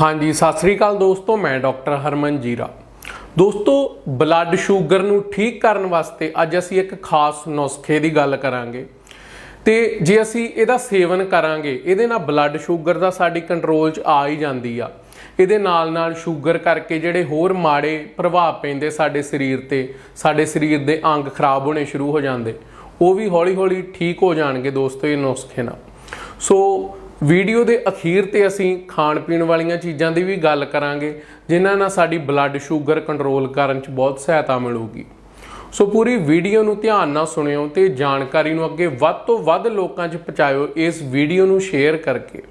ਹਾਂਜੀ, ਸਤਿ ਸ੍ਰੀ ਅਕਾਲ ਦੋਸਤੋ, ਮੈਂ ਡਾਕਟਰ ਹਰਮਨ ਜੀਰਾ। ਦੋਸਤੋ, ਬਲੱਡ ਸ਼ੂਗਰ ਨੂੰ ਠੀਕ ਕਰਨ ਵਾਸਤੇ ਅੱਜ ਅਸੀਂ ਇੱਕ ਖਾਸ ਨੁਸਖੇ ਦੀ ਗੱਲ ਕਰਾਂਗੇ। ਤੇ ਜੇ ਅਸੀਂ ਇਹਦਾ ਸੇਵਨ ਕਰਾਂਗੇ, ਇਹਦੇ ਨਾਲ ਬਲੱਡ ਸ਼ੂਗਰ ਦਾ ਸਾਡੀ ਕੰਟਰੋਲ 'ਚ ਆ ਹੀ ਜਾਂਦੀ ਆ। ਇਹਦੇ ਨਾਲ ਨਾਲ ਸ਼ੂਗਰ ਕਰਕੇ ਜਿਹੜੇ ਹੋਰ ਮਾੜੇ ਪ੍ਰਭਾਵ ਪੈਂਦੇ ਸਾਡੇ ਸਰੀਰ ਤੇ, ਸਾਡੇ ਸਰੀਰ ਦੇ ਅੰਗ ਖਰਾਬ ਹੋਣੇ ਸ਼ੁਰੂ ਹੋ ਜਾਂਦੇ। ਉਹ ਵੀ ਹੌਲੀ ਹੌਲੀ ਠੀਕ ਹੋ ਜਾਣਗੇ ਦੋਸਤੋ ਇਹ ਨੁਸਖੇ ਨਾਲ। ਸੋ ਵੀਡੀਓ ਦੇ ਅਖੀਰ ਤੇ ਅਸੀਂ ਖਾਣ ਪੀਣ ਵਾਲੀਆਂ ਚੀਜ਼ਾਂ ਦੀ ਵੀ ਗੱਲ ਕਰਾਂਗੇ, ਜਿਨ੍ਹਾਂ ਨਾਲ ਸਾਡੀ ਬਲੱਡ ਸ਼ੂਗਰ ਕੰਟਰੋਲ ਕਰਨ 'ਚ ਬਹੁਤ ਸਹਾਇਤਾ ਮਿਲੂਗੀ। ਸੋ ਪੂਰੀ ਵੀਡੀਓ ਨੂੰ ਧਿਆਨ ਨਾਲ ਸੁਣਿਓ ਤੇ ਜਾਣਕਾਰੀ ਨੂੰ ਅੱਗੇ ਵੱਧ ਤੋਂ ਵੱਧ ਲੋਕਾਂ 'ਚ ਪਹੁੰਚਾਇਓ ਇਸ ਵੀਡੀਓ ਨੂੰ ਸ਼ੇਅਰ ਕਰਕੇ।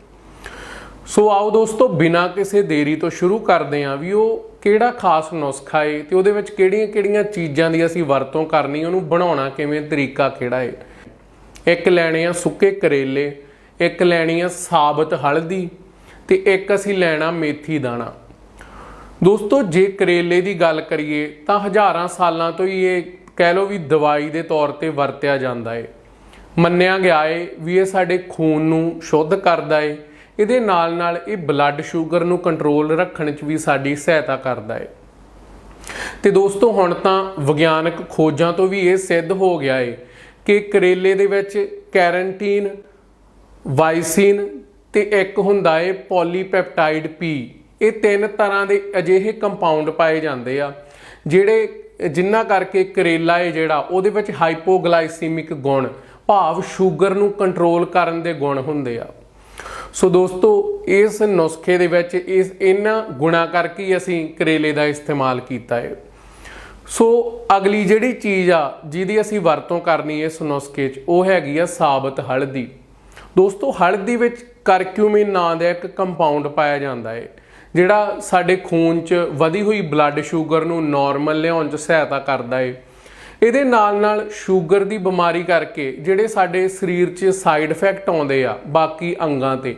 ਸੋ ਆਓ ਦੋਸਤੋ, ਬਿਨਾਂ ਕਿਸੇ ਦੇਰੀ ਤੋਂ ਸ਼ੁਰੂ ਕਰਦੇ ਹਾਂ ਵੀ ਉਹ ਕਿਹੜਾ ਖਾਸ ਨੁਸਖਾ ਏ ਤੇ ਉਹਦੇ ਵਿੱਚ ਕਿਹੜੀਆਂ-ਕਿਹੜੀਆਂ ਚੀਜ਼ਾਂ ਦੀ ਅਸੀਂ ਵਰਤੋਂ ਕਰਨੀ, ਉਹਨੂੰ ਬਣਾਉਣਾ ਕਿਵੇਂ, ਤਰੀਕਾ ਕਿਹੜਾ ਏ? ਇੱਕ ਲੈਣੇ ਆ ਸੁੱਕੇ ਕਰੇਲੇ ਇੱਕ ਲੈਣੀ ਆ ਸਾਬਤ ਹਲਦੀ ਤੇ ਇੱਕ ਅਸੀਂ ਲੈਣਾ ਮੇਥੀ ਦਾਣਾ। ਦੋਸਤੋ, ਜੇ ਕਰੇਲੇ ਦੀ ਗੱਲ ਕਰੀਏ, ਤਾਂ ਹਜ਼ਾਰਾਂ ਸਾਲਾਂ ਤੋਂ ਹੀ ਇਹ ਕਹਿ ਲਓ ਵੀ ਦਵਾਈ ਦੇ ਤੌਰ ਤੇ ਵਰਤਿਆ ਜਾਂਦਾ ਏ। ਮੰਨਿਆ ਗਿਆ ਏ ਵੀ ਇਹ ਸਾਡੇ ਖੂਨ ਨੂੰ ਸ਼ੁੱਧ ਕਰਦਾ ਏ। ਇਹਦੇ ਨਾਲ ਨਾਲ ਇਹ ਬਲੱਡ ਸ਼ੂਗਰ ਨੂੰ ਕੰਟਰੋਲ ਰੱਖਣ 'ਚ ਵੀ ਸਾਡੀ ਸਹਾਇਤਾ ਕਰਦਾ ਏ। ਤੇ ਦੋਸਤੋ, ਹੁਣ ਤਾਂ ਵਿਗਿਆਨਕ ਖੋਜਾਂ ਤੋਂ ਵੀ ਇਹ ਸਿੱਧ ਹੋ ਗਿਆ ਏ ਕਿ ਕਰੇਲੇ ਦੇ ਵਿੱਚ ਕੈਰੰਟੀਨ ਵਾਈਸਿਨ ਤੇ ਇੱਕ ਹੁੰਦਾ ਏ ਪੋਲੀਪੈਪਟਾਈਡ ਪੀ। ਇਹ ਤਿੰਨ ਤਰ੍ਹਾਂ ਦੇ ਅਜਿਹੇ ਕੰਪਾਊਂਡ ਪਾਏ ਜਾਂਦੇ ਆ, ਜਿਹੜੇ ਜਿੰਨਾ ਕਰਕੇ ਕਰੇਲਾ ਏ ਜਿਹੜਾ, ਉਹਦੇ ਵਿੱਚ ਹਾਈਪੋਗਲਾਈਸੀਮਿਕ ਗੁਣ, ਭਾਵ ਸ਼ੂਗਰ ਨੂੰ ਕੰਟਰੋਲ ਕਰਨ ਦੇ ਗੁਣ ਹੁੰਦੇ ਆ। ਸੋ ਦੋਸਤੋ, ਇਸ ਨੁਸਖੇ ਦੇ ਵਿੱਚ ਇਸ ਇਹਨਾਂ ਗੁਣਾ ਕਰਕੇ ਹੀ ਅਸੀਂ ਕਰੇਲੇ ਦਾ ਇਸਤੇਮਾਲ ਕੀਤਾ ਹੈ ਸੋ ਅਗਲੀ ਜਿਹੜੀ ਚੀਜ਼ ਆ, ਜਿਹਦੀ ਅਸੀਂ ਵਰਤੋਂ ਕਰਨੀ ਇਸ ਨੁਸਖੇ 'ਚ, ਉਹ ਹੈਗੀ ਆ ਸਾਬਤ ਹਲਦੀ। ਦੋਸਤੋ, ਹਲਦੀ ਵਿੱਚ ਕਰਕਿਊਮਿਨ ਨਾਂ ਦਾ ਇੱਕ ਕੰਪਾਊਂਡ ਪਾਇਆ ਜਾਂਦਾ ਹੈ ਜਿਹੜਾ ਸਾਡੇ ਖੂਨ 'ਚ ਵਧੀ ਹੋਈ ਬਲੱਡ ਸ਼ੂਗਰ ਨੂੰ ਨਾਰਮਲ ਲਿਆਉਣ 'ਚ ਸਹਾਇਤਾ ਕਰਦਾ ਹੈ ਇਹਦੇ ਨਾਲ ਨਾਲ ਸ਼ੂਗਰ ਦੀ ਬਿਮਾਰੀ ਕਰਕੇ ਜਿਹੜੇ ਸਾਡੇ ਸਰੀਰ 'ਚ ਸਾਈਡ ਇਫੈਕਟ ਆਉਂਦੇ ਆ ਬਾਕੀ ਅੰਗਾਂ ਤੇ,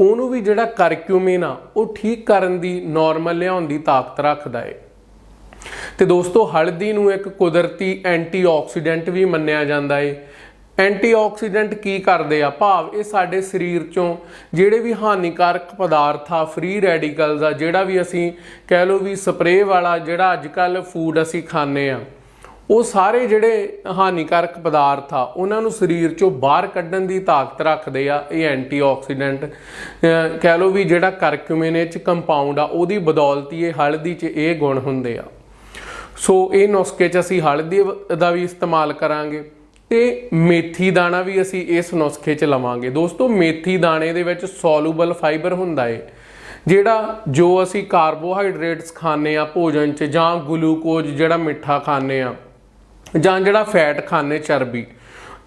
ਉਹਨੂੰ ਵੀ ਜਿਹੜਾ ਕਰਕਿਊਮਿਨ ਆ ਉਹ ਠੀਕ ਕਰਨ ਦੀ ਨਾਰਮਲ ਲਿਆਉਣ ਦੀ ਤਾਕਤ ਰੱਖਦਾ ਹੈ ਤੇ ਦੋਸਤੋ, ਹਲਦੀ ਨੂੰ ਇੱਕ ਕੁਦਰਤੀ ਐਂਟੀਆਕਸੀਡੈਂਟ ਵੀ ਮੰਨਿਆ ਜਾਂਦਾ ਹੈ ਐਂਟੀਆਕਸੀਡੈਂਟ ਕੀ ਕਰਦੇ ਆ? ਭਾਵ ਇਹ ਸਾਡੇ ਸਰੀਰ ਚੋਂ ਜਿਹੜੇ ਵੀ ਹਾਨੀਕਾਰਕ ਪਦਾਰਥ ਆ ਫ੍ਰੀ ਰੈਡੀਕਲਸ ਆ, ਜਿਹੜਾ ਵੀ ਅਸੀਂ ਕਹਿ ਲਓ ਵੀ ਸਪਰੇਅ ਵਾਲਾ ਜਿਹੜਾ ਅੱਜ ਕੱਲ ਫੂਡ ਅਸੀਂ ਖਾਂਦੇ ਆ, ਉਹ ਸਾਰੇ ਜਿਹੜੇ ਹਾਨੀਕਾਰਕ ਪਦਾਰਥ ਆ, ਉਹਨਾਂ ਨੂੰ ਸਰੀਰ ਚੋਂ ਬਾਹਰ ਕੱਢਣ ਦੀ ਤਾਕਤ ਰੱਖਦੇ ਆ, ਇਹ ਐਂਟੀਆਕਸੀਡੈਂਟ। ਕਹਿ ਲਓ ਵੀ ਜਿਹੜਾ ਕਰਕਿਊਮਿਨ ਵਿੱਚ ਕੰਪਾਊਂਡ ਆ, ਉਹਦੀ ਬਦੌਲਤ ਇਹ ਹਲਦੀ 'ਚ ਇਹ ਗੁਣ ਹੁੰਦੇ ਆ। ਸੋ ਇਹ ਨੁਸਖੇ 'ਚ ਅਸੀਂ ਹਲਦੀ ਦਾ ਵੀ ਇਸਤੇਮਾਲ ਕਰਾਂਗੇ। ਤੇ ਮੇਥੀ ਦਾਣਾ ਵੀ ਅਸੀਂ ਇਸ ਨੁਸਖੇ 'ਚ ਲਵਾਂਗੇ। ਦੋਸਤੋ, ਮੇਥੀ ਦਾਣੇ ਦੇ ਵਿੱਚ ਸੋਲੂਬਲ ਫਾਈਬਰ ਹੁੰਦਾ ਏ, ਜਿਹੜਾ ਜੋ ਅਸੀਂ ਕਾਰਬੋਹਾਈਡਰੇਟਸ ਖਾਂਦੇ ਆ ਭੋਜਨ 'ਚ ਜਾਂ ਗਲੂਕੋਜ਼ ਜਿਹੜਾ ਮਿੱਠਾ ਖਾਂਦੇ ਆ ਜਾਂ ਜਿਹੜਾ ਫੈਟ ਖਾਂਦੇ ਚਰਬੀ,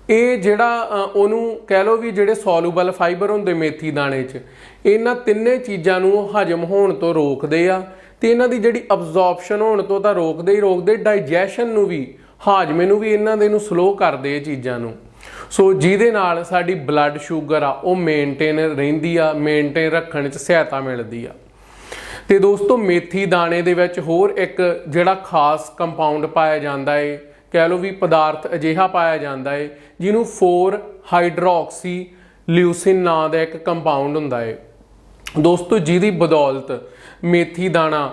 ਇਹ ਜਿਹੜਾ ਉਹਨੂੰ ਕਹਿ ਲਓ ਵੀ ਜਿਹੜੇ ਸੋਲੂਬਲ ਫਾਈਬਰ ਹੁੰਦੇ ਮੇਥੀ ਦਾਣੇ 'ਚ, ਇਹਨਾਂ ਤਿੰਨੇ ਚੀਜ਼ਾਂ ਨੂੰ ਹਜਮ ਹੋਣ ਤੋਂ ਰੋਕਦੇ ਆ ਤੇ ਇਹਨਾਂ ਦੀ ਜਿਹੜੀ ਅਬਜ਼ੌਰਪਸ਼ਨ ਹੋਣ ਤੋਂ ਤਾਂ ਰੋਕਦੇ ਹੀ ਰੋਕਦੇ ਡਾਈਜੈਸ਼ਨ ਨੂੰ ਵੀ ਹਾਜਮੇ ਨੂੰ ਵੀ ਇਹਨਾਂ ਦੇ ਨੂੰ ਸਲੋ ਕਰਦੇ ਇਹ ਚੀਜ਼ਾਂ ਨੂੰ। ਸੋ ਜਿਹਦੇ ਨਾਲ ਸਾਡੀ ਬਲੱਡ ਸ਼ੂਗਰ ਆ, ਉਹ ਮੇਨਟੇਨ ਰਹਿੰਦੀ ਆ ਮੇਨਟੇਨ ਰੱਖਣ 'ਚ ਸਹਾਇਤਾ ਮਿਲਦੀ ਆ। ਤੇ ਦੋਸਤੋ, ਮੇਥੀ ਦਾਣੇ ਦੇ ਵਿੱਚ ਹੋਰ ਇੱਕ ਜਿਹੜਾ ਖਾਸ ਕੰਪਾਊਂਡ ਪਾਇਆ ਜਾਂਦਾ ਏ, ਕਹਿ ਲਓ ਵੀ ਪਦਾਰਥ ਅਜਿਹਾ ਪਾਇਆ ਜਾਂਦਾ ਏ, ਜਿਹਨੂੰ 4 ਹਾਈਡਰੋਕਸੀ ਲਿਊਸਿਨ ਨਾਂ ਦਾ ਇੱਕ ਕੰਪਾਊਂਡ ਹੁੰਦਾ ਏ। ਦੋਸਤੋ, ਜਿਹਦੀ ਬਦੌਲਤ ਮੇਥੀ ਦਾਣਾ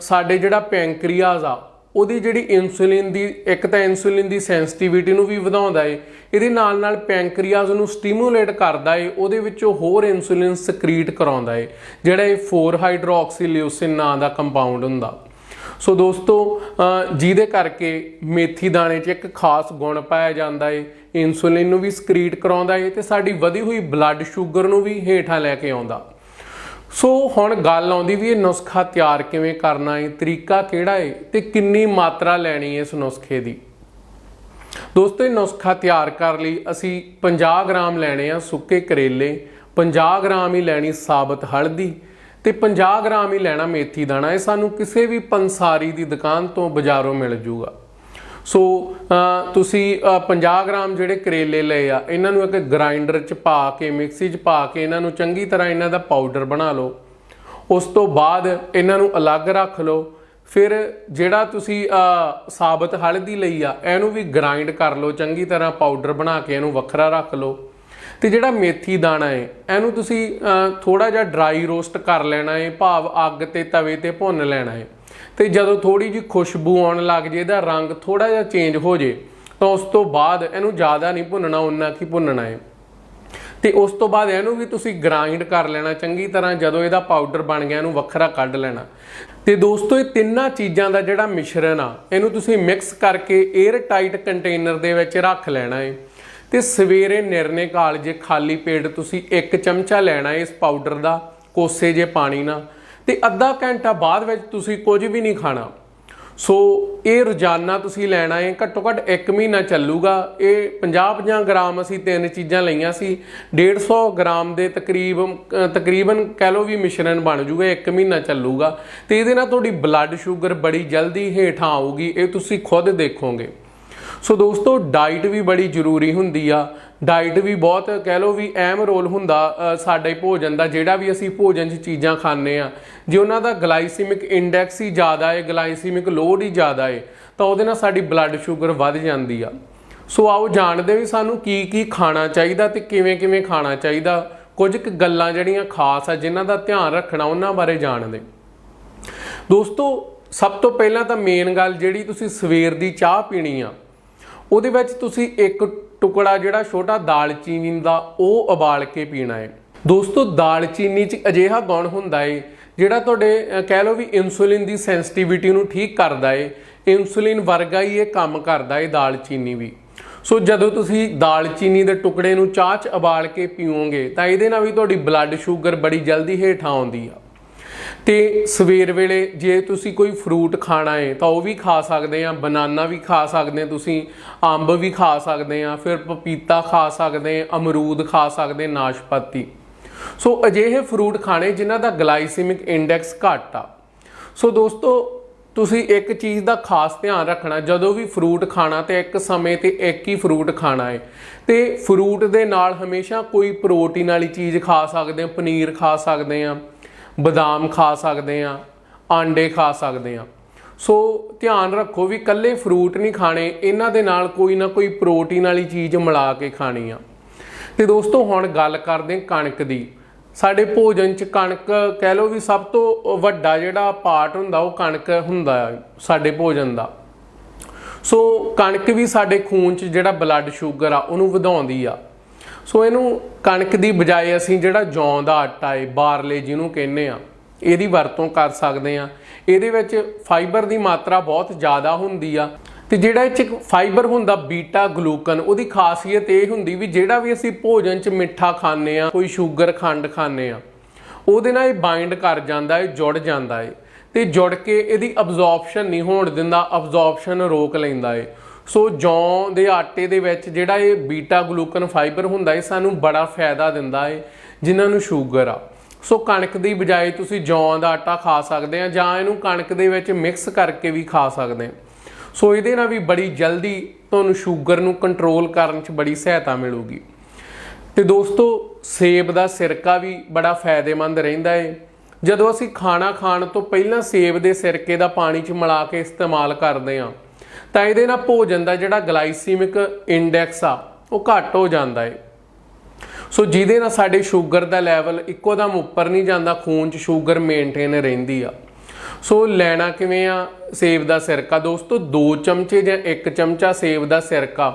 ਸਾਡੇ ਜਿਹੜਾ ਪੈਂਕਰੀਆਜ਼ ਆ ਉਹਦੀ ਜਿਹੜੀ ਇਨਸੂਲਿਨ ਦੀ, ਇੱਕ ਤਾਂ ਇਨਸੂਲਿਨ ਦੀ ਸੈਂਸਿਟੀਵਿਟੀ ਨੂੰ ਵੀ ਵਧਾਉਂਦਾ ਏ, ਇਹਦੇ ਨਾਲ ਨਾਲ ਪੈਂਕਰੀਆਜ਼ ਨੂੰ ਸਟੀਮੂਲੇਟ ਕਰਦਾ ਏ, ਉਹਦੇ ਵਿੱਚੋਂ ਹੋਰ ਇਨਸੂਲਿਨ ਸਕਰੀਟ ਕਰਾਉਂਦਾ ਏ, ਜਿਹੜਾ ਇਹ 4 ਹਾਈਡਰੋਕਸੀਲਿਊਸਿਨ ਨਾਂ ਦਾ ਕੰਪਾਊਂਡ ਹੁੰਦਾ। ਸੋ ਦੋਸਤੋ ਜਿਹਦੇ ਕਰਕੇ ਮੇਥੀ ਦਾਣੇ 'ਚ ਇੱਕ ਖਾਸ ਗੁਣ ਪਾਇਆ ਜਾਂਦਾ ਏ ਇਨਸੂਲਿਨ ਨੂੰ ਵੀ ਸਕਰੀਟ ਕਰਾਉਂਦਾ ਏ ਤੇ ਸਾਡੀ ਵਧੀ ਹੋਈ ਬਲੱਡ ਸ਼ੂਗਰ ਨੂੰ ਵੀ ਹੇਠਾਂ ਲੈ ਕੇ ਆਉਂਦਾ। ਸੋ ਹੁਣ ਗੱਲ ਆਉਂਦੀ ਵੀ ਇਹ ਨੁਸਖਾ ਤਿਆਰ ਕਿਵੇਂ ਕਰਨਾ ਹੈ ਤਰੀਕਾ ਕਿਹੜਾ ਹੈ ਤੇ ਕਿੰਨੀ ਮਾਤਰਾ ਲੈਣੀ ਹੈ ਇਸ ਨੁਸਖੇ ਦੀ? ਦੋਸਤੋ, ਇਹ ਨੁਸਖਾ ਤਿਆਰ ਕਰ ਲਈ ਅਸੀਂ 50 ਗ੍ਰਾਮ ਲੈਣੇ ਆ ਸੁੱਕੇ ਕਰੇਲੇ 50 ਗ੍ਰਾਮ ਹੀ ਲੈਣੀ ਸਾਬਤ ਹਲਦੀ ਤੇ 50 ਗ੍ਰਾਮ ਹੀ ਲੈਣਾ ਮੇਥੀ ਦਾਣਾ। ਇਹ ਸਾਨੂੰ ਕਿਸੇ ਵੀ ਪੰਸਾਰੀ ਦੀ ਦੁਕਾਨ ਤੋਂ ਬਾਜ਼ਾਰੋਂ ਮਿਲ ਜੂਗਾ। ਸੋ ਤੁਸੀਂ 50 ਗ੍ਰਾਮ ਜਿਹੜੇ ਕਰੇਲੇ ਲਏ ਆ, ਇਹਨਾਂ ਨੂੰ ਇੱਕ ਗ੍ਰਾਈਂਡਰ 'ਚ ਪਾ ਕੇ, ਮਿਕਸੀ 'ਚ ਪਾ ਕੇ, ਇਹਨਾਂ ਨੂੰ ਚੰਗੀ ਤਰ੍ਹਾਂ ਇਹਨਾਂ ਦਾ ਪਾਊਡਰ ਬਣਾ ਲਓ। ਉਸ ਤੋਂ ਬਾਅਦ ਇਹਨਾਂ ਨੂੰ ਅਲੱਗ ਰੱਖ ਲਓ। ਫਿਰ ਜਿਹੜਾ ਤੁਸੀਂ ਸਾਬਤ ਹਲਦੀ ਲਈ ਆ, ਇਹਨੂੰ ਵੀ ਗ੍ਰਾਈਂਡ ਕਰ ਲਓ, ਚੰਗੀ ਤਰ੍ਹਾਂ ਪਾਊਡਰ ਬਣਾ ਕੇ ਇਹਨੂੰ ਵੱਖਰਾ ਰੱਖ ਲਓ। ਤੇ ਜਿਹੜਾ ਮੇਥੀ ਦਾਣਾ ਹੈ ਇਹਨੂੰ ਤੁਸੀਂ ਥੋੜਾ ਜਿਹਾ ਡਰਾਈ ਰੋਸਟ ਕਰ ਲੈਣਾ ਹੈ ਭਾਵ ਅੱਗ ਤੇ ਤਵੇ ਤੇ ਭੁੰਨ ਲੈਣਾ ਹੈ ਤੇ ਜਦੋਂ ਥੋੜੀ ਜਿਹੀ ਖੁਸ਼ਬੂ ਆਉਣ ਲੱਗ ਜੇ, ਇਹਦਾ ਰੰਗ ਥੋੜਾ ਜਿਹਾ ਚੇਂਜ ਹੋ ਜੇ, ਤਾਂ ਉਸ ਤੋਂ ਬਾਅਦ ਇਹਨੂੰ ਜ਼ਿਆਦਾ ਨਹੀਂ ਭੁੰਨਣਾ ਉਨਾ ਕੀ ਭੁੰਨਣਾ ਹੈ ਤੇ ਉਸ ਤੋਂ ਬਾਅਦ ਇਹਨੂੰ ਵੀ ਤੁਸੀਂ ਗ੍ਰਾਈਂਡ ਕਰ ਲੈਣਾ ਚੰਗੀ ਤਰ੍ਹਾਂ, ਜਦੋਂ ਇਹਦਾ ਪਾਊਡਰ ਬਣ ਗਿਆ, ਇਹਨੂੰ ਵੱਖਰਾ ਕੱਢ ਲੈਣਾ। ਤੇ ਦੋਸਤੋ, ਇਹ ਤਿੰਨਾਂ ਚੀਜ਼ਾਂ ਦਾ ਜਿਹੜਾ ਮਿਸ਼ਰਣ ਆ, ਇਹਨੂੰ ਤੁਸੀਂ ਮਿਕਸ ਕਰਕੇ 에ਅਰ ਟਾਈਟ ਕੰਟੇਨਰ ਦੇ ਵਿੱਚ ਰੱਖ ਲੈਣਾ ਹੈ ਤੇ ਸਵੇਰੇ ਨਿਰਨੇ ਕਾਲ ਜੇ ਖਾਲੀ ਪੇਟ ਤੁਸੀਂ ਇੱਕ ਚਮਚਾ ਲੈਣਾ ਹੈ ਇਸ ਪਾਊਡਰ ਦਾ, ਕੋਸੇ ਜੇ ਪਾਣੀ ਨਾਲ ਤੇ ਅੱਧਾ ਘੰਟਾ ਬਾਅਦ ਵਿੱਚ ਤੁਸੀਂ ਕੁਝ ਵੀ ਨਹੀਂ ਖਾਣਾ। ਸੋ ਇਹ ਰੋਜ਼ਾਨਾ ਤੁਸੀਂ ਲੈਣਾ ਹੈ ਘੱਟੋ ਘੱਟ 1 ਮਹੀਨਾ ਚੱਲੂਗਾ। ਇਹ 50-50 ਗ੍ਰਾਮ ਅਸੀਂ ਤਿੰਨ ਚੀਜ਼ਾਂ ਲਈਆਂ ਸੀ। 150 ਗ੍ਰਾਮ ਦੇ ਤਕਰੀਬਨ ਤਕਰੀਬਨ ਕਹਿ ਲਓ ਵੀ ਮਿਸ਼ਰਣ ਬਣ ਜੂਗਾ 1 ਮਹੀਨਾ ਚੱਲੂਗਾ। ਤੇ ਇਹਦੇ ਨਾਲ ਤੁਹਾਡੀ ਬਲੱਡ ਸ਼ੂਗਰ ਬੜੀ ਜਲਦੀ ਹੇਠਾਂ ਆਊਗੀ। ਇਹ ਤੁਸੀਂ ਖੁਦ ਦੇਖੋਗੇ। ਸੋ ਦੋਸਤੋ ਡਾਈਟ ਵੀ ਬੜੀ ਜ਼ਰੂਰੀ ਹੁੰਦੀ ਆ। ਡਾਈਟ ਵੀ ਬਹੁਤ, ਕਹਿ ਲਓ ਵੀ ਅਹਿਮ ਰੋਲ ਹੁੰਦਾ ਸਾਡੇ ਭੋਜਨ ਦਾ, ਜਿਹੜਾ ਵੀ ਅਸੀਂ ਭੋਜਨ 'ਚ ਚੀਜ਼ਾਂ ਖਾਂਦੇ ਆ। ਜੇ ਉਹਨਾਂ ਦਾ ਗਲਾਈਸੀਮਿਕ ਇੰਡੈਕਸ ਹੀ ਜ਼ਿਆਦਾ ਹੈ ਗਲਾਈਸੀਮਿਕ ਲੋਡ ਹੀ ਜ਼ਿਆਦਾ ਹੈ ਤਾਂ ਉਹਦੇ ਨਾਲ ਸਾਡੀ ਬਲੱਡ ਸ਼ੂਗਰ ਵੱਧ ਜਾਂਦੀ ਆ। ਸੋ ਆਓ ਜਾਣਦੇ ਵੀ ਸਾਨੂੰ ਕੀ ਕੀ ਖਾਣਾ ਚਾਹੀਦਾ ਤੇ ਕਿਵੇਂ ਕਿਵੇਂ ਖਾਣਾ ਚਾਹੀਦਾ। ਕੁਝ ਕੁ ਗੱਲਾਂ ਜਿਹੜੀਆਂ ਖਾਸ ਆ, ਜਿਨ੍ਹਾਂ ਦਾ ਧਿਆਨ ਰੱਖਣਾ, ਉਹਨਾਂ ਬਾਰੇ ਜਾਣਦੇ। ਦੋਸਤੋ, ਸਭ ਤੋਂ ਪਹਿਲਾਂ ਤਾਂ ਮੇਨ ਗੱਲ ਜਿਹੜੀ ਤੁਸੀਂ ਸਵੇਰ ਦੀ ਚਾਹ ਪੀਣੀ ਆ ਉਹਦੇ ਵਿੱਚ ਤੁਸੀਂ ਇੱਕ ਟੁਕੜਾ ਜਿਹੜਾ ਛੋਟਾ ਦਾਲਚੀਨੀ ਦਾ ਉਹ ਉਬਾਲ ਕੇ ਪੀਣਾ ਹੈ। ਦੋਸਤੋ, ਦਾਲਚੀਨੀ 'ਚ ਅਜਿਹਾ ਗੁਣ ਹੁੰਦਾ ਏ ਜਿਹੜਾ ਤੁਹਾਡੇ ਕਹਿ ਲਓ ਵੀ ਇਨਸੂਲਿਨ ਦੀ ਸੈਂਸਿਟੀਵਿਟੀ ਨੂੰ ਠੀਕ ਕਰਦਾ ਏ ਇਨਸੂਲਿਨ ਵਰਗਾ ਹੀ ਇਹ ਕੰਮ ਕਰਦਾ ਏ ਦਾਲਚੀਨੀ ਵੀ। ਸੋ ਜਦੋਂ ਤੁਸੀਂ ਦਾਲਚੀਨੀ ਦੇ ਟੁਕੜੇ ਨੂੰ ਚਾਹ 'ਚ ਉਬਾਲ ਕੇ ਪੀਓਗੇ, ਤਾਂ ਇਹਦੇ ਨਾਲ ਵੀ ਤੁਹਾਡੀ ਬਲੱਡ ਸ਼ੂਗਰ ਬੜੀ ਜਲਦੀ ਹੇਠਾਂ ਆਉਂਦੀ ਆ। ਤੇ ਸਵੇਰ ਵੇਲੇ ਜੇ ਤੁਸੀਂ ਕੋਈ ਫਰੂਟ ਖਾਣਾ ਹੈ ਤਾਂ ਉਹ ਵੀ ਖਾ ਸਕਦੇ ਆ, ਬਨਾਨਾ ਵੀ ਖਾ ਸਕਦੇ ਆ ਤੁਸੀਂ, ਅੰਬ ਵੀ ਖਾ ਸਕਦੇ ਆ, ਫਿਰ ਪਪੀਤਾ ਖਾ ਸਕਦੇ ਆ, ਅਮਰੂਦ ਖਾ ਸਕਦੇ ਨਾਸ਼ਪਾਤੀ। ਸੋ ਅਜਿਹੇ ਫਰੂਟ ਖਾਣੇ ਜਿਨ੍ਹਾਂ ਦਾ ਗਲਾਈਸੀਮਿਕ ਇੰਡੈਕਸ ਘੱਟ ਆ। ਸੋ ਦੋਸਤੋ, ਤੁਸੀਂ ਇੱਕ ਚੀਜ਼ ਦਾ ਖਾਸ ਧਿਆਨ ਰੱਖਣਾ, ਜਦੋਂ ਵੀ ਫਰੂਟ ਖਾਣਾ ਤੇ ਇੱਕ ਸਮੇਂ ਤੇ ਇੱਕ ਹੀ ਫਰੂਟ ਖਾਣਾ ਹੈ ਤੇ ਫਰੂਟ ਦੇ ਨਾਲ ਹਮੇਸ਼ਾ ਕੋਈ ਪ੍ਰੋਟੀਨ ਵਾਲੀ ਚੀਜ਼ ਖਾ ਸਕਦੇ ਆ, ਪਨੀਰ ਖਾ ਸਕਦੇ ਆ ਬਦਾਮ ਖਾ ਸਕਦੇ ਆ ਆਂਡੇ ਖਾ ਸਕਦੇ ਆ ਸੋ ਧਿਆਨ ਰੱਖੋ ਵੀ ਕੱਲੇ ਫਰੂਟ ਨਹੀਂ ਖਾਣੇ, ਇਹਨਾਂ ਦੇ ਨਾਲ ਕੋਈ ਨਾ ਕੋਈ ਪ੍ਰੋਟੀਨ ਵਾਲੀ ਚੀਜ਼ ਮਿਲਾ ਕੇ ਖਾਣੀ ਆ। ਤੇ ਦੋਸਤੋ ਹੁਣ ਗੱਲ ਕਰਦੇ ਕਣਕ ਦੀ। ਸਾਡੇ ਭੋਜਨ ਚ ਕਣਕ ਕਹਿ ਲਓ ਵੀ ਸਭ ਤੋਂ ਵੱਡਾ ਜਿਹੜਾ ਪਾਰਟ ਹੁੰਦਾ, ਉਹ ਕਣਕ ਹੁੰਦਾ ਹੈ ਸਾਡੇ ਭੋਜਨ ਦਾ। ਸੋ ਕਣਕ ਵੀ ਸਾਡੇ ਖੂਨ ਚ ਜਿਹੜਾ ਬਲੱਡ ਸ਼ੂਗਰ ਆ, ਉਹਨੂੰ ਵਧਾਉਂਦੀ ਆ। ਸੋ ਇਹਨੂੰ ਕਣਕ ਦੀ ਬਜਾਏ ਅਸੀਂ ਜਿਹੜਾ ਜੌਂ ਦਾ ਆਟਾ ਏ, ਬਾਰਲੇ ਜਿਹਨੂੰ ਕਹਿੰਦੇ ਆ, ਇਹਦੀ ਵਰਤੋਂ ਕਰ ਸਕਦੇ ਆ। ਇਹਦੇ ਵਿੱਚ ਫਾਈਬਰ ਦੀ ਮਾਤਰਾ ਬਹੁਤ ਜ਼ਿਆਦਾ ਹੁੰਦੀ ਆ ਤੇ ਜਿਹੜਾ ਇਹ ਚ ਫਾਈਬਰ ਹੁੰਦਾ, ਬੀਟਾ ਗਲੂਕਨ, ਉਹਦੀ ਖਾਸੀਅਤ ਇਹ ਹੁੰਦੀ ਵੀ ਜਿਹੜਾ ਵੀ ਅਸੀਂ ਭੋਜਨ ਚ ਮਿੱਠਾ ਖਾਂਦੇ ਆ, ਕੋਈ ਸ਼ੂਗਰ ਖੰਡ ਖਾਂਦੇ ਆ, ਉਹਦੇ ਨਾਲ ਇਹ ਬਾਈਂਡ ਕਰ ਜਾਂਦਾ ਹੈ ਜੁੜ ਜਾਂਦਾ ਹੈ ਤੇ ਜੁੜ ਕੇ ਇਹਦੀ ਅਬਜ਼ੌਰਪਸ਼ਨ ਨਹੀਂ ਹੋਣ ਦਿੰਦਾ ਅਬਜ਼ੌਰਪਸ਼ਨ ਰੋਕ ਲੈਂਦਾ ਹੈ ਸੋ ਜੌਂ ਦੇ ਆਟੇ ਦੇ ਵਿੱਚ ਜਿਹੜਾ ਇਹ ਬੀਟਾ ਗਲੂਕਨ ਫਾਈਬਰ ਹੁੰਦਾ ਹੈ ਸਾਨੂੰ ਬੜਾ ਫਾਇਦਾ ਦਿੰਦਾ ਹੈ ਜਿਨ੍ਹਾਂ ਨੂੰ ਸ਼ੂਗਰ ਆ। ਸੋ ਕਣਕ ਦੀ ਬਜਾਏ ਤੁਸੀਂ ਜੌਂ ਦਾ ਆਟਾ ਖਾ ਸਕਦੇ ਆ ਜਾਂ ਇਹਨੂੰ ਕਣਕ ਦੇ ਵਿੱਚ ਮਿਕਸ ਕਰਕੇ ਵੀ ਖਾ ਸਕਦੇ ਆ। ਸੋ ਇਹਦੇ ਨਾਲ ਵੀ ਬੜੀ ਜਲਦੀ ਤੁਹਾਨੂੰ ਸ਼ੂਗਰ ਨੂੰ ਕੰਟਰੋਲ ਕਰਨ 'ਚ ਬੜੀ ਸਹਾਇਤਾ ਮਿਲੂਗੀ। ਤੇ ਦੋਸਤੋ, ਸੇਬ ਦਾ ਸਿਰਕਾ ਵੀ ਬੜਾ ਫਾਇਦੇਮੰਦ ਰਹਿੰਦਾ ਹੈ ਜਦੋਂ ਅਸੀਂ ਖਾਣਾ ਖਾਣ ਤੋਂ ਪਹਿਲਾਂ ਸੇਬ ਦੇ ਸਿਰਕੇ ਦਾ ਪਾਣੀ 'ਚ ਮਿਲਾ ਕੇ ਇਸਤੇਮਾਲ ਕਰਦੇ ਹਾਂ ਤਾਂ ਇਹਦੇ ਨਾਲ ਭੋਜਨ ਦਾ ਜਿਹੜਾ ਗਲਾਈਸੀਮਿਕ ਇੰਡੈਕਸ ਆ, ਉਹ ਘੱਟ ਹੋ ਜਾਂਦਾ ਹੈ ਸੋ ਜਿਹਦੇ ਨਾਲ ਸਾਡੇ ਸ਼ੂਗਰ ਦਾ ਲੈਵਲ ਇੱਕੋ ਦਮ ਉੱਪਰ ਨਹੀਂ ਜਾਂਦਾ, ਖੂਨ 'ਚ ਸ਼ੂਗਰ ਮੇਨਟੇਨ ਰਹਿੰਦੀ ਆ। ਸੋ ਲੈਣਾ ਕਿਵੇਂ ਆ? ਸੇਬ ਦਾ ਸਿਰਕਾ ਦੋਸਤੋ 2 ਚਮਚੇ ਜਾਂ 1 ਚਮਚਾ ਸੇਬ ਦਾ ਸਿਰਕਾ।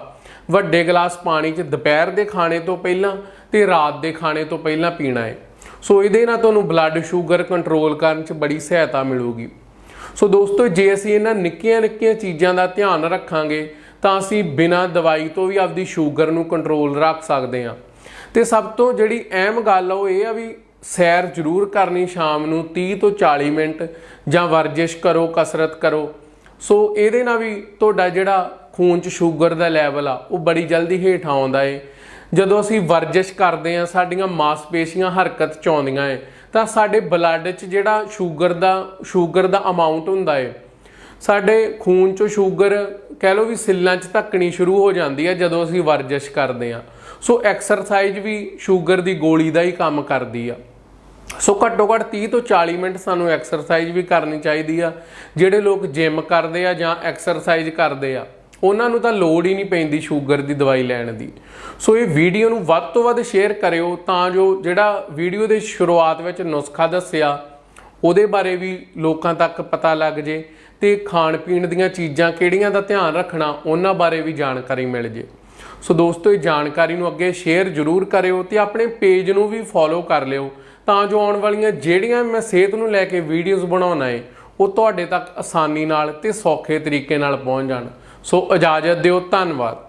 ਵੱਡੇ ਗਲਾਸ ਪਾਣੀ 'ਚ ਦੁਪਹਿਰ ਦੇ ਖਾਣੇ ਤੋਂ ਪਹਿਲਾਂ ਤੇ ਰਾਤ ਦੇ ਖਾਣੇ ਤੋਂ ਪਹਿਲਾਂ ਪੀਣਾ ਹੈ ਸੋ ਇਹਦੇ ਨਾਲ ਤੁਹਾਨੂੰ ਬਲੱਡ ਸ਼ੂਗਰ ਕੰਟਰੋਲ ਕਰਨ 'ਚ ਬੜੀ ਸਹਾਇਤਾ ਮਿਲੂਗੀ। ਸੋ ਦੋਸਤੋ, ਜੇ ਅਸੀਂ ਇਹਨਾਂ ਨਿੱਕੀਆਂ ਨਿੱਕੀਆਂ ਚੀਜ਼ਾਂ ਦਾ ਧਿਆਨ ਰੱਖਾਂਗੇ, ਤਾਂ ਅਸੀਂ ਬਿਨਾਂ ਦਵਾਈ ਤੋਂ ਵੀ ਆਪਦੀ ਸ਼ੂਗਰ ਨੂੰ ਕੰਟਰੋਲ ਰੱਖ ਸਕਦੇ ਹਾਂ। ਤੇ ਸਭ ਤੋਂ ਜਿਹੜੀ ਅਹਿਮ ਗੱਲ ਆ, ਉਹ ਇਹ ਆ ਵੀ ਸੈਰ ਜ਼ਰੂਰ ਕਰਨੀ ਸ਼ਾਮ ਨੂੰ 30 ਤੋਂ 40 ਮਿੰਟ, ਜਾਂ ਵਰਜਿਸ਼ ਕਰੋ, ਕਸਰਤ ਕਰੋ। ਸੋ ਇਹਦੇ ਨਾਲ ਵੀ ਤੁਹਾਡਾ ਜਿਹੜਾ ਖੂਨ 'ਚ ਸ਼ੂਗਰ ਦਾ ਲੈਵਲ ਆ, ਉਹ ਬੜੀ ਜਲਦੀ ਹੇਠ ਆਉਂਦਾ ਏ। ਜਦੋਂ ਅਸੀਂ ਵਰਜਿਸ਼ ਕਰਦੇ ਆ ਸਾਡੀਆਂ ਮਾਸਪੇਸ਼ੀਆਂ ਹਰਕਤ ਚ ਆਉਂਦੀਆਂ ਏ। ਤਾਂ ਸਾਡੇ ਬਲੱਡ 'ਚ ਜਿਹੜਾ ਸ਼ੂਗਰ ਦਾ ਸ਼ੂਗਰ ਦਾ ਅਮਾਉਂਟ ਹੁੰਦਾ ਏ, ਸਾਡੇ ਖੂਨ 'ਚੋਂ ਸ਼ੂਗਰ ਕਹਿ ਲਓ ਵੀ ਸਿੱਲਾਂ 'ਚ ਧੱਕਣੀ ਸ਼ੁਰੂ ਹੋ ਜਾਂਦੀ ਹੈ ਜਦੋਂ ਅਸੀਂ ਵਰਜਿਸ਼ ਕਰਦੇ ਆ। ਸੋ ਐਕਸਰਸਾਈਜ਼ ਵੀ ਸ਼ੂਗਰ ਦੀ ਗੋਲੀ ਦਾ ਹੀ ਕੰਮ ਕਰਦੀ ਆ। ਸੋ ਘੱਟੋ ਘੱਟ 30 ਤੋਂ 40 ਮਿੰਟ ਸਾਨੂੰ ਐਕਸਰਸਾਈਜ਼ ਵੀ ਕਰਨੀ ਚਾਹੀਦੀ ਆ। ਜਿਹੜੇ ਲੋਕ ਜਿਮ ਕਰਦੇ ਆ ਜਾਂ ਐਕਸਰਸਾਈਜ਼ ਕਰਦੇ ਆ ਉਹਨਾਂ ਨੂੰ ਤਾਂ ਲੋੜ ਹੀ ਨਹੀਂ ਪੈਂਦੀ ਸ਼ੂਗਰ ਦੀ ਦਵਾਈ ਲੈਣ ਦੀ। ਸੋ ਇਹ ਵੀਡੀਓ ਨੂੰ ਵੱਧ ਤੋਂ ਵੱਧ ਸ਼ੇਅਰ ਕਰਿਓ ਤਾਂ ਜੋ ਜਿਹੜਾ ਵੀਡੀਓ ਦੇ ਸ਼ੁਰੂਆਤ ਵਿੱਚ ਨੁਸਖਾ ਦੱਸਿਆ, ਉਹਦੇ ਬਾਰੇ ਵੀ ਲੋਕਾਂ ਤੱਕ ਪਤਾ ਲੱਗ ਜੇ ਤੇ ਖਾਣ ਪੀਣ ਦੀਆਂ ਚੀਜ਼ਾਂ ਕਿਹੜੀਆਂ ਦਾ ਧਿਆਨ ਰੱਖਣਾ, ਉਹਨਾਂ ਬਾਰੇ ਵੀ ਜਾਣਕਾਰੀ ਮਿਲ ਜੇ। ਸੋ ਦੋਸਤੋ, ਇਹ ਜਾਣਕਾਰੀ ਨੂੰ ਅੱਗੇ ਸ਼ੇਅਰ ਜ਼ਰੂਰ ਕਰਿਓ ਤੇ ਆਪਣੇ ਪੇਜ ਨੂੰ ਵੀ ਫੋਲੋ ਕਰ ਲਿਓ ਤਾਂ ਜੋ ਆਉਣ ਵਾਲੀਆਂ ਜਿਹੜੀਆਂ ਮੈਂ ਸਿਹਤ ਨੂੰ ਲੈ ਕੇ ਵੀਡੀਓਜ਼ ਬਣਾਉਣਾ ਏ ਉਹ ਤੁਹਾਡੇ ਤੱਕ ਆਸਾਨੀ ਨਾਲ ਤੇ ਸੌਖੇ ਤਰੀਕੇ ਨਾਲ ਪਹੁੰਚ ਜਾਣ। ਸੋ ਇਜਾਜ਼ਤ ਦਿਓ ਧੰਨਵਾਦ।